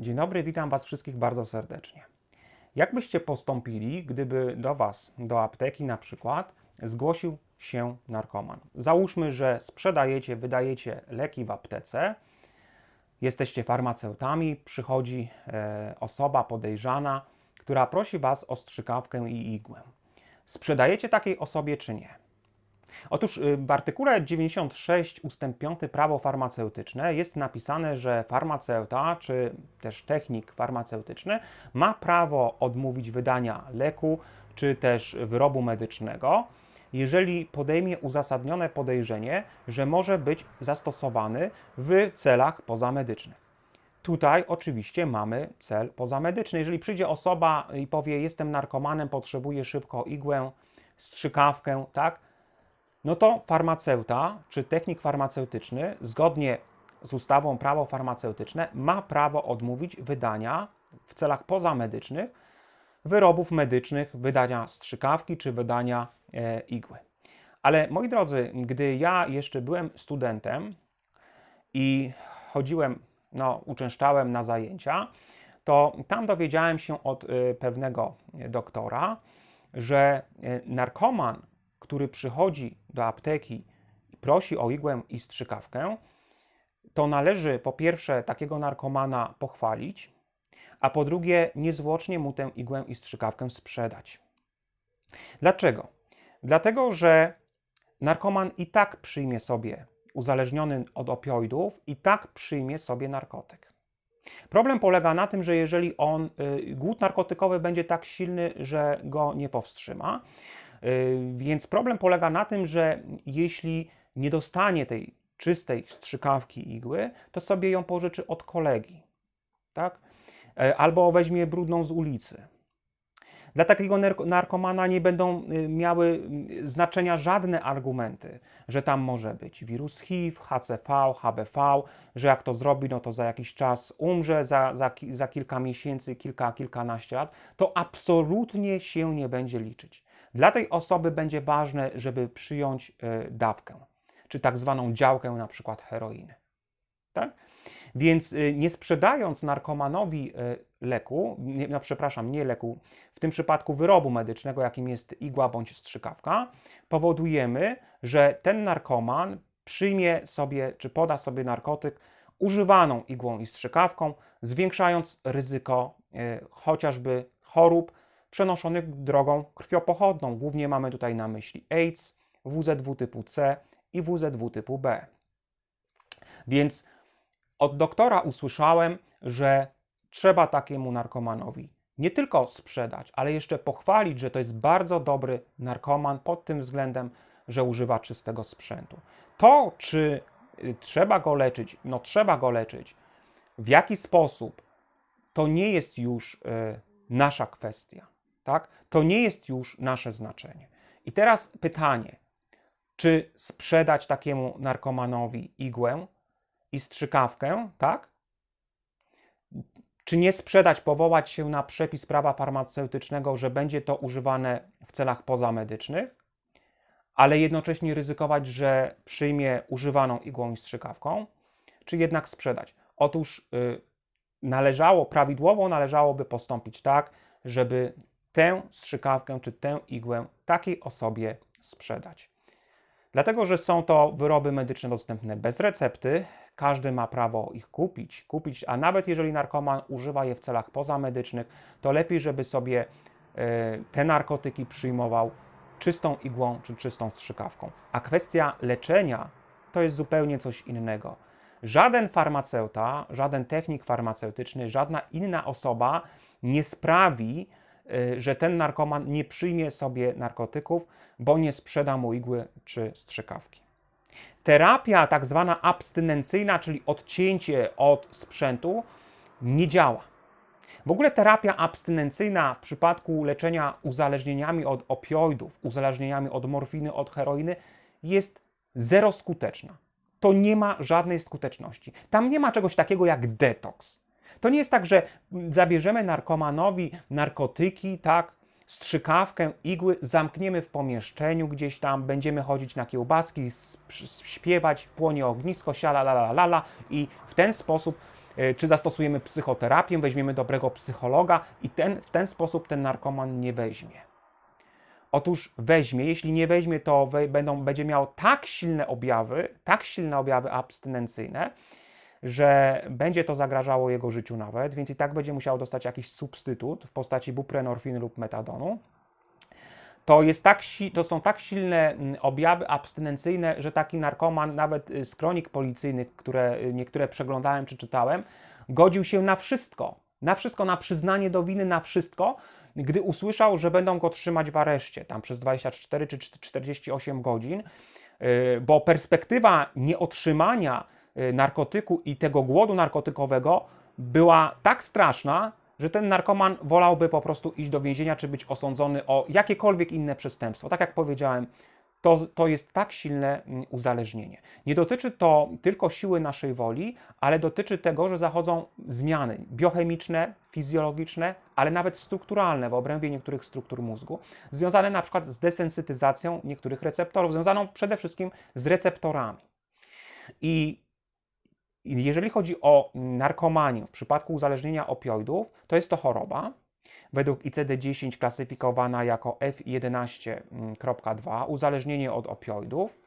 Dzień dobry, witam Was wszystkich bardzo serdecznie. Jak byście postąpili, gdyby do Was, do apteki na przykład, zgłosił się narkoman? Załóżmy, że sprzedajecie, wydajecie leki w aptece, jesteście farmaceutami, przychodzi e, osoba podejrzana, która prosi Was o strzykawkę i igłę. Sprzedajecie takiej osobie czy nie? Otóż y, w artykule 96 ust. 5 prawo farmaceutyczne jest napisane, że farmaceuta czy też technik farmaceutyczny ma prawo odmówić wydania leku czy też wyrobu medycznego, jeżeli podejmie uzasadnione podejrzenie, że może być zastosowany w celach pozamedycznych. Tutaj oczywiście mamy cel pozamedyczny. Jeżeli przyjdzie osoba i powie: Jestem narkomanem, potrzebuję szybko igłę, strzykawkę, tak? No to farmaceuta czy technik farmaceutyczny, zgodnie z ustawą prawo farmaceutyczne, ma prawo odmówić wydania w celach pozamedycznych wyrobów medycznych, wydania strzykawki czy wydania e, igły. Ale moi drodzy, gdy ja jeszcze byłem studentem i chodziłem, no, uczęszczałem na zajęcia, to tam dowiedziałem się od e, pewnego doktora, że e, narkoman, który przychodzi do apteki i prosi o igłę i strzykawkę, to należy po pierwsze takiego narkomana pochwalić, a po drugie niezwłocznie mu tę igłę i strzykawkę sprzedać. Dlaczego? Dlatego, że narkoman i tak przyjmie sobie, uzależniony od opioidów, i tak przyjmie sobie narkotyk. Problem polega na tym, że jeżeli on, y, głód narkotykowy będzie tak silny, że go nie powstrzyma, więc problem polega na tym, że jeśli nie dostanie tej czystej strzykawki igły, to sobie ją pożyczy od kolegi, tak? E, Albo weźmie brudną z ulicy. Dla takiego narko- narkomana nie będą y, miały y, znaczenia żadne argumenty, że tam może być wirus HIV, HCV, HBV, że jak to zrobi, no to za jakiś czas umrze, za, za, za kilka miesięcy, kilka, kilkanaście lat. To absolutnie się nie będzie liczyć. Dla tej osoby będzie ważne, żeby przyjąć y, dawkę, czy tak zwaną działkę na przykład heroiny. Tak? Więc y, nie sprzedając narkomanowi y, leku, nie, no przepraszam, nie leku, w tym przypadku wyrobu medycznego, jakim jest igła bądź strzykawka, powodujemy, że ten narkoman przyjmie sobie czy poda sobie narkotyk używaną igłą i strzykawką, zwiększając ryzyko y, chociażby chorób przenoszonych drogą krwiopochodną. Głównie mamy tutaj na myśli AIDS, WZW typu C i WZW typu B. Więc od doktora usłyszałem, że trzeba takiemu narkomanowi nie tylko sprzedać, ale jeszcze pochwalić, że to jest bardzo dobry narkoman pod tym względem, że używa czystego sprzętu. To, czy y, trzeba go leczyć, no trzeba go leczyć. W jaki sposób, to nie jest już y, nasza kwestia, tak? To nie jest już nasze znaczenie. I teraz pytanie, czy sprzedać takiemu narkomanowi igłę i strzykawkę, tak? Czy nie sprzedać, powołać się na przepis prawa farmaceutycznego, że będzie to używane w celach pozamedycznych, ale jednocześnie ryzykować, że przyjmie używaną igłą i strzykawką, czy jednak sprzedać? Otóż y, należało, prawidłowo należałoby postąpić tak, żeby tę strzykawkę czy tę igłę takiej osobie sprzedać. Dlatego, że są to wyroby medyczne dostępne bez recepty, każdy ma prawo ich kupić, kupić, a nawet jeżeli narkoman używa je w celach pozamedycznych, to lepiej, żeby sobie e, te narkotyki przyjmował czystą igłą czy czystą strzykawką. A kwestia leczenia to jest zupełnie coś innego. Żaden farmaceuta, żaden technik farmaceutyczny, żadna inna osoba nie sprawi, że ten narkoman nie przyjmie sobie narkotyków, bo nie sprzeda mu igły czy strzykawki. Terapia tak zwana abstynencyjna, czyli odcięcie od sprzętu, nie działa. W ogóle terapia abstynencyjna w przypadku leczenia uzależnieniami od opioidów, uzależnieniami od morfiny, od heroiny jest zero skuteczna. To nie ma żadnej skuteczności. Tam nie ma czegoś takiego jak detoks. To nie jest tak, że zabierzemy narkomanowi narkotyki, tak, strzykawkę, igły, zamkniemy w pomieszczeniu gdzieś tam, będziemy chodzić na kiełbaski, śpiewać, płonie ognisko, siala la la la i w ten sposób y, czy zastosujemy psychoterapię, weźmiemy dobrego psychologa i ten, w ten sposób ten narkoman nie weźmie. Otóż weźmie, jeśli nie weźmie, to we, będą, będzie miał tak silne objawy, tak silne objawy abstynencyjne, że będzie to zagrażało jego życiu nawet, więc i tak będzie musiał dostać jakiś substytut w postaci buprenorfiny lub metadonu. To, jest tak, to są tak silne objawy abstynencyjne, że taki narkoman, nawet y, z kronik policyjnych, które y, niektóre przeglądałem czy czytałem, godził się na wszystko. Na wszystko, na przyznanie do winy, na wszystko, gdy usłyszał, że będą go trzymać w areszcie tam przez 24 czy 48 godzin, y, bo perspektywa nieotrzymania narkotyku i tego głodu narkotykowego była tak straszna, że ten narkoman wolałby po prostu iść do więzienia czy być osądzony o jakiekolwiek inne przestępstwo. Tak jak powiedziałem, to, to jest tak silne mm, uzależnienie. Nie dotyczy to tylko siły naszej woli, ale dotyczy tego, że zachodzą zmiany biochemiczne, fizjologiczne, ale nawet strukturalne w obrębie niektórych struktur mózgu, związane na przykład z desensytyzacją niektórych receptorów, związaną przede wszystkim z receptorami. I jeżeli chodzi o narkomanię w przypadku uzależnienia opioidów, to jest to choroba. Według ICD-10 klasyfikowana jako F11.2, uzależnienie od opioidów.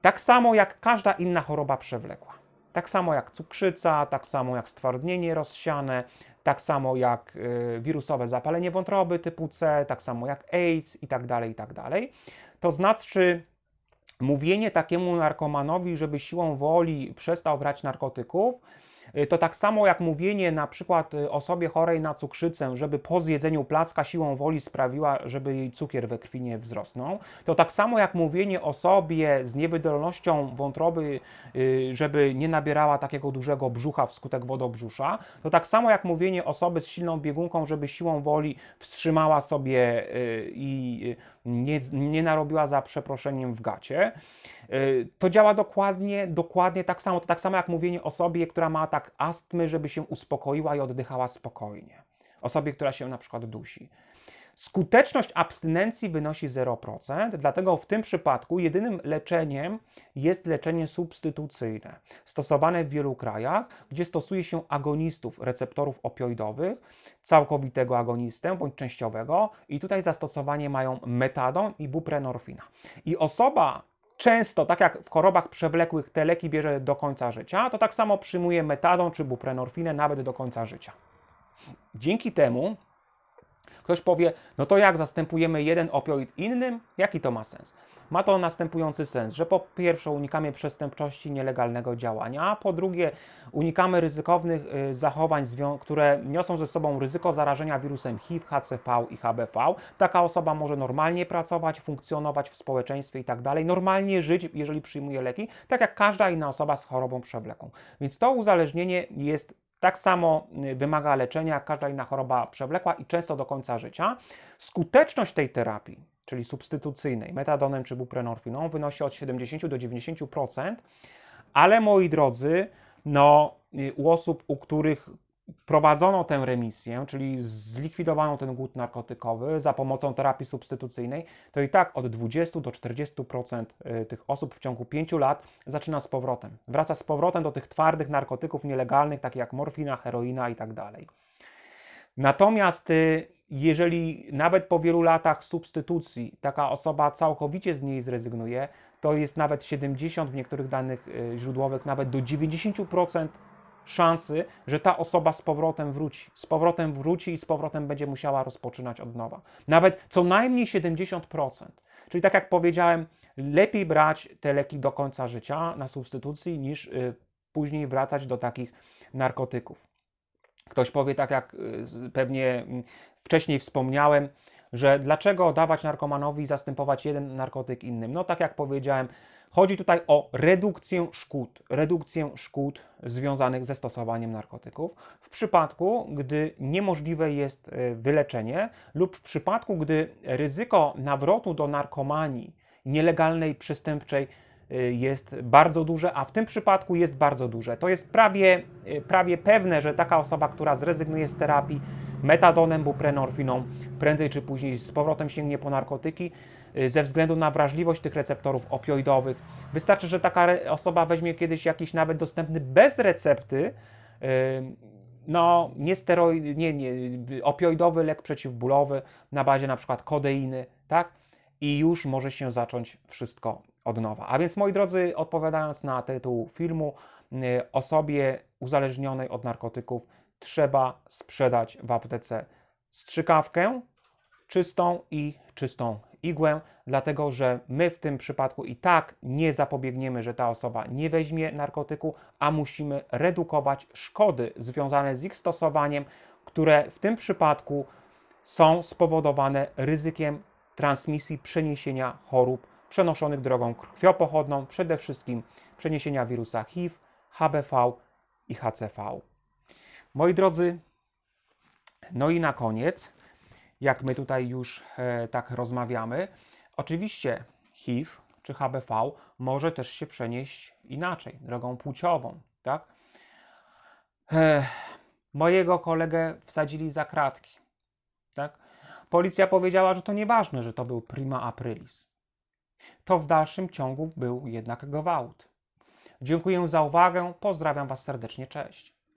Tak samo jak każda inna choroba przewlekła. Tak samo jak cukrzyca, tak samo jak stwardnienie rozsiane, tak samo jak y, wirusowe zapalenie wątroby typu C, tak samo jak AIDS i tak dalej, i tak. To znaczy, mówienie takiemu narkomanowi, żeby siłą woli przestał brać narkotyków, y, to tak samo jak mówienie na przykład y, osobie chorej na cukrzycę, żeby po zjedzeniu placka siłą woli sprawiła, żeby jej cukier we krwi nie wzrosnął, to tak samo jak mówienie osobie z niewydolnością wątroby, y, żeby nie nabierała takiego dużego brzucha wskutek wodobrzusza, to tak samo jak mówienie osoby z silną biegunką, żeby siłą woli wstrzymała sobie i nie, nie narobiła za przeproszeniem w gacie. Y, To działa dokładnie, dokładnie tak samo. To tak samo jak mówienie osobie, która ma atak astmy, żeby się uspokoiła i oddychała spokojnie. Osobie, która się na przykład dusi. Skuteczność abstynencji wynosi 0%, dlatego w tym przypadku jedynym leczeniem jest leczenie substytucyjne, stosowane w wielu krajach, gdzie stosuje się agonistów receptorów opioidowych, całkowitego agonistę bądź częściowego i tutaj zastosowanie mają metadon i buprenorfina. I osoba często, tak jak w chorobach przewlekłych te leki bierze do końca życia, to tak samo przyjmuje metadon czy buprenorfinę nawet do końca życia. Dzięki temu Ktoś powie, no to jak zastępujemy jeden opioid innym? Jaki to ma sens? Ma to następujący sens, że po pierwsze unikamy przestępczości nielegalnego działania, a po drugie unikamy ryzykownych y, zachowań, które niosą ze sobą ryzyko zarażenia wirusem HIV, HCV i HBV. Taka osoba może normalnie pracować, funkcjonować w społeczeństwie i tak dalej, normalnie żyć, jeżeli przyjmuje leki, tak jak każda inna osoba z chorobą przewlekłą. Więc to uzależnienie jest tak samo y, wymaga leczenia jak każda inna choroba przewlekła i często do końca życia. Skuteczność tej terapii, czyli substytucyjnej, metadonem czy buprenorfiną, wynosi od 70 do 90%, ale moi drodzy, no, y, u osób, u których prowadzono tę remisję, czyli zlikwidowano ten głód narkotykowy za pomocą terapii substytucyjnej, to i tak od 20 do 40% y, tych osób w ciągu 5 lat zaczyna z powrotem. Wraca z powrotem do tych twardych narkotyków nielegalnych, takich jak morfina, heroina i tak. Natomiast y, jeżeli nawet po wielu latach substytucji taka osoba całkowicie z niej zrezygnuje, to jest nawet 70 w niektórych danych y, źródłowych, nawet do 90% szansy, że ta osoba z powrotem wróci. Z powrotem wróci i z powrotem będzie musiała rozpoczynać od nowa. Nawet co najmniej 70%. Czyli tak jak powiedziałem, lepiej brać te leki do końca życia na substytucji, niż y, później wracać do takich narkotyków. Ktoś powie, tak jak y, pewnie mm, wcześniej wspomniałem, że dlaczego dawać narkomanowi i zastępować jeden narkotyk innym? No tak jak powiedziałem, chodzi tutaj o redukcję szkód, redukcję szkód związanych ze stosowaniem narkotyków w przypadku, gdy niemożliwe jest y, wyleczenie lub w przypadku, gdy ryzyko nawrotu do narkomanii nielegalnej, przestępczej y, jest bardzo duże, a w tym przypadku jest bardzo duże. To jest prawie, y, prawie pewne, że taka osoba, która zrezygnuje z terapii metadonem, buprenorfiną, prędzej czy później z powrotem sięgnie po narkotyki y, ze względu na wrażliwość tych receptorów opioidowych. Wystarczy, że taka osoba weźmie kiedyś jakiś nawet dostępny bez recepty Ym, no, nie steroid, nie, nie, opioidowy lek przeciwbólowy na bazie na przykład kodeiny, tak? I już może się zacząć wszystko od nowa. A więc moi drodzy, odpowiadając na tytuł filmu, y, osobie uzależnionej od narkotyków trzeba sprzedać w aptece strzykawkę czystą i czystą igłę, dlatego że my w tym przypadku i tak nie zapobiegniemy, że ta osoba nie weźmie narkotyku, a musimy redukować szkody związane z ich stosowaniem, które w tym przypadku są spowodowane ryzykiem transmisji przeniesienia chorób przenoszonych drogą krwiopochodną, przede wszystkim przeniesienia wirusa HIV, HBV i HCV. Moi drodzy, no i na koniec, jak my tutaj już e, tak rozmawiamy, oczywiście HIV czy HBV może też się przenieść inaczej, drogą płciową, tak? E, mojego kolegę wsadzili za kratki, tak? Policja powiedziała, że to nieważne, że to był prima aprilis. To w dalszym ciągu był jednak gwałt. Dziękuję za uwagę, pozdrawiam Was serdecznie, cześć.